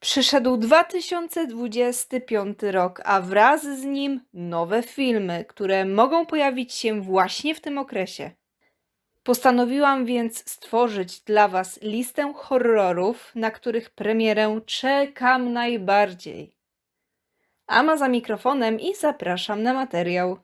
Przyszedł 2025 rok, a wraz z nim nowe filmy, które mogą pojawić się właśnie w tym okresie. Postanowiłam więc stworzyć dla Was listę horrorów, na których premierę czekam najbardziej. Ama za mikrofonem i zapraszam na materiał.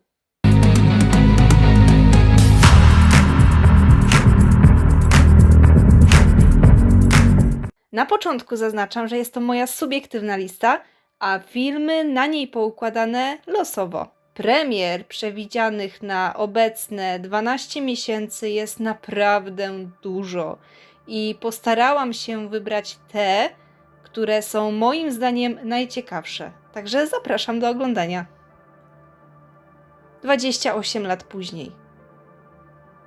Na początku zaznaczam, że jest to moja subiektywna lista, a filmy na niej poukładane losowo. Premier przewidzianych na obecne 12 miesięcy jest naprawdę dużo i postarałam się wybrać te, które są moim zdaniem najciekawsze. Także zapraszam do oglądania. 28 lat później.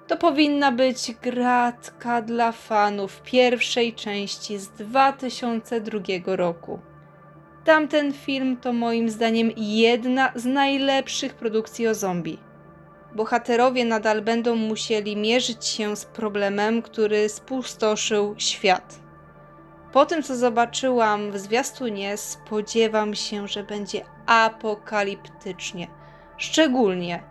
To powinna być gratka dla fanów pierwszej części z 2002 roku. Tamten film to moim zdaniem jedna z najlepszych produkcji o zombie. Bohaterowie nadal będą musieli mierzyć się z problemem, który spustoszył świat. Po tym, co zobaczyłam w zwiastunie, spodziewam się, że będzie apokaliptycznie. Szczególnie,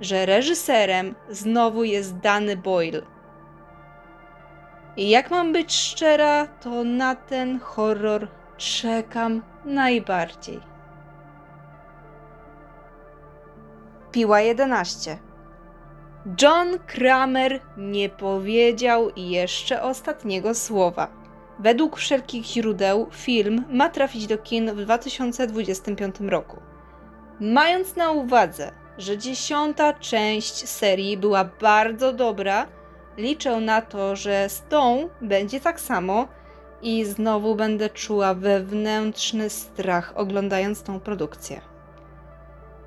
że reżyserem znowu jest Danny Boyle. I jak mam być szczera, to na ten horror czekam najbardziej. Piła 11. John Kramer nie powiedział jeszcze ostatniego słowa. Według wszelkich źródeł film ma trafić do kin w 2025 roku. Mając na uwadze, że dziesiąta część serii była bardzo dobra, liczę na to, że z tą będzie tak samo i znowu będę czuła wewnętrzny strach oglądając tą produkcję.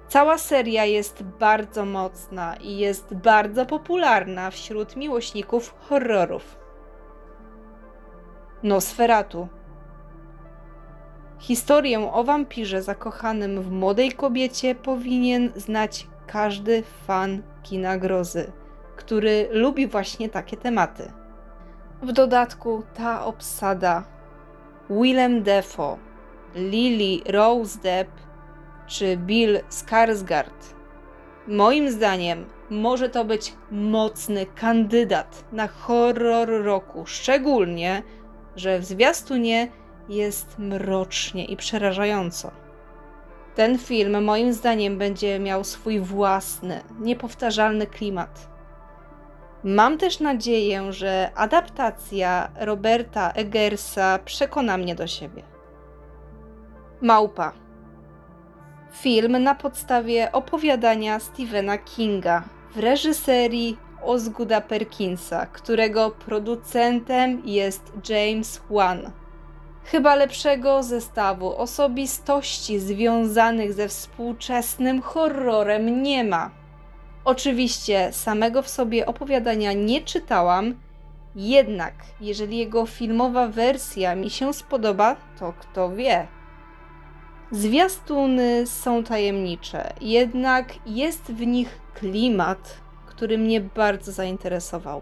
Cała seria jest bardzo mocna i jest bardzo popularna wśród miłośników horrorów. Nosferatu. Historię o wampirze zakochanym w młodej kobiecie powinien znać każdy fan kina grozy, który lubi właśnie takie tematy. W dodatku ta obsada Willem Dafoe, Lily Rose Depp czy Bill Skarsgård. Moim zdaniem może to być mocny kandydat na horror roku, szczególnie, że w zwiastunie jest mrocznie i przerażająco. Ten film moim zdaniem będzie miał swój własny, niepowtarzalny klimat. Mam też nadzieję, że adaptacja Roberta Eggersa przekona mnie do siebie. Małpa. Film na podstawie opowiadania Stephena Kinga w reżyserii Osgooda Perkinsa, którego producentem jest James Wan. Chyba lepszego zestawu osobistości związanych ze współczesnym horrorem nie ma. Oczywiście samego w sobie opowiadania nie czytałam, jednak jeżeli jego filmowa wersja mi się spodoba, to kto wie. Zwiastuny są tajemnicze, jednak jest w nich klimat, który mnie bardzo zainteresował.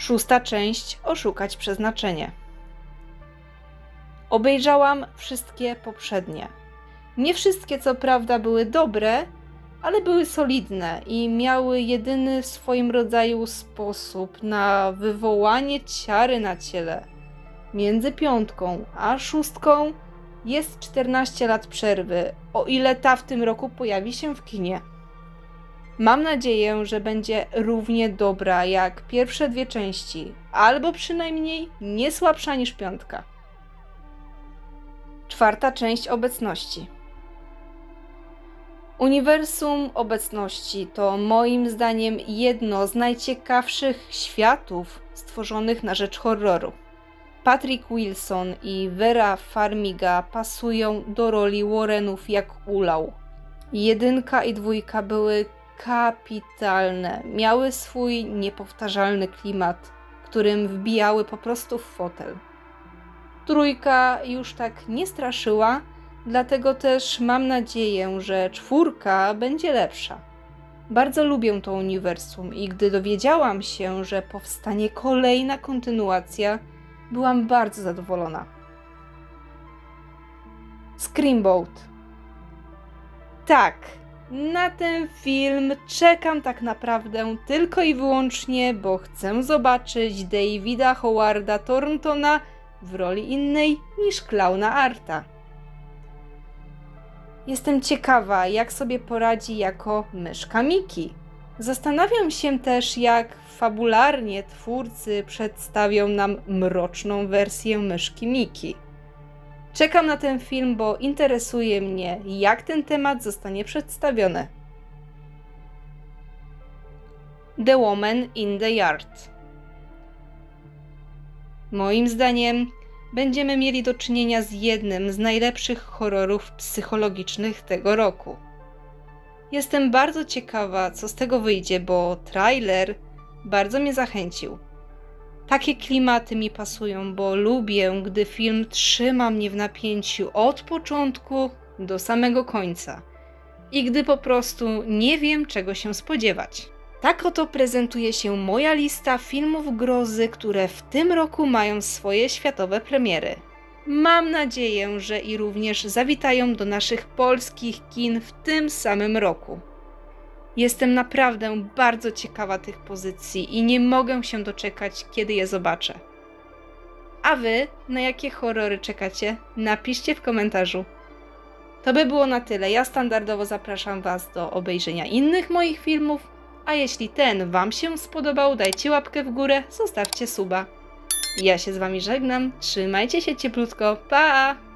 Szósta część Oszukać przeznaczenie. Obejrzałam wszystkie poprzednie. Nie wszystkie, co prawda, były dobre, ale były solidne i miały jedyny w swoim rodzaju sposób na wywołanie ciary na ciele. Między piątką a szóstką jest 14 lat przerwy, o ile ta w tym roku pojawi się w kinie. Mam nadzieję, że będzie równie dobra jak pierwsze dwie części, albo przynajmniej nie słabsza niż piątka. Czwarta część obecności. Uniwersum obecności to moim zdaniem jedno z najciekawszych światów stworzonych na rzecz horroru. Patrick Wilson i Vera Farmiga pasują do roli Warrenów jak ulał. Jedynka i dwójka były kapitalne. Miały swój niepowtarzalny klimat, którym wbijały po prostu w fotel. Trójka już tak nie straszyła, dlatego też mam nadzieję, że czwórka będzie lepsza. Bardzo lubię to uniwersum i gdy dowiedziałam się, że powstanie kolejna kontynuacja, Byłam bardzo zadowolona. Screamboat. Tak, na ten film czekam tak naprawdę tylko i wyłącznie, bo chcę zobaczyć Davida Howarda Thorntona w roli innej niż klauna Arta. Jestem ciekawa, jak sobie poradzi jako myszka Miki. Zastanawiam się też, jak fabularnie twórcy przedstawią nam mroczną wersję myszki Miki. Czekam na ten film, bo interesuje mnie, jak ten temat zostanie przedstawiony. The Woman in the Yard. Moim zdaniem będziemy mieli do czynienia z jednym z najlepszych horrorów psychologicznych tego roku. Jestem bardzo ciekawa, co z tego wyjdzie, bo trailer bardzo mnie zachęcił. Takie klimaty mi pasują, bo lubię, gdy film trzyma mnie w napięciu od początku do samego końca i gdy po prostu nie wiem, czego się spodziewać. Tak oto prezentuje się moja lista filmów grozy, które w tym roku mają swoje światowe premiery. Mam nadzieję, że i również zawitają do naszych polskich kin w tym samym roku. Jestem naprawdę bardzo ciekawa tych pozycji i nie mogę się doczekać, kiedy je zobaczę. A wy, na jakie horrory czekacie? Napiszcie w komentarzu. To by było na tyle. Ja standardowo zapraszam Was do obejrzenia innych moich filmów, a jeśli ten Wam się spodobał, dajcie łapkę w górę, zostawcie suba. Ja się z Wami żegnam, trzymajcie się cieplutko, pa!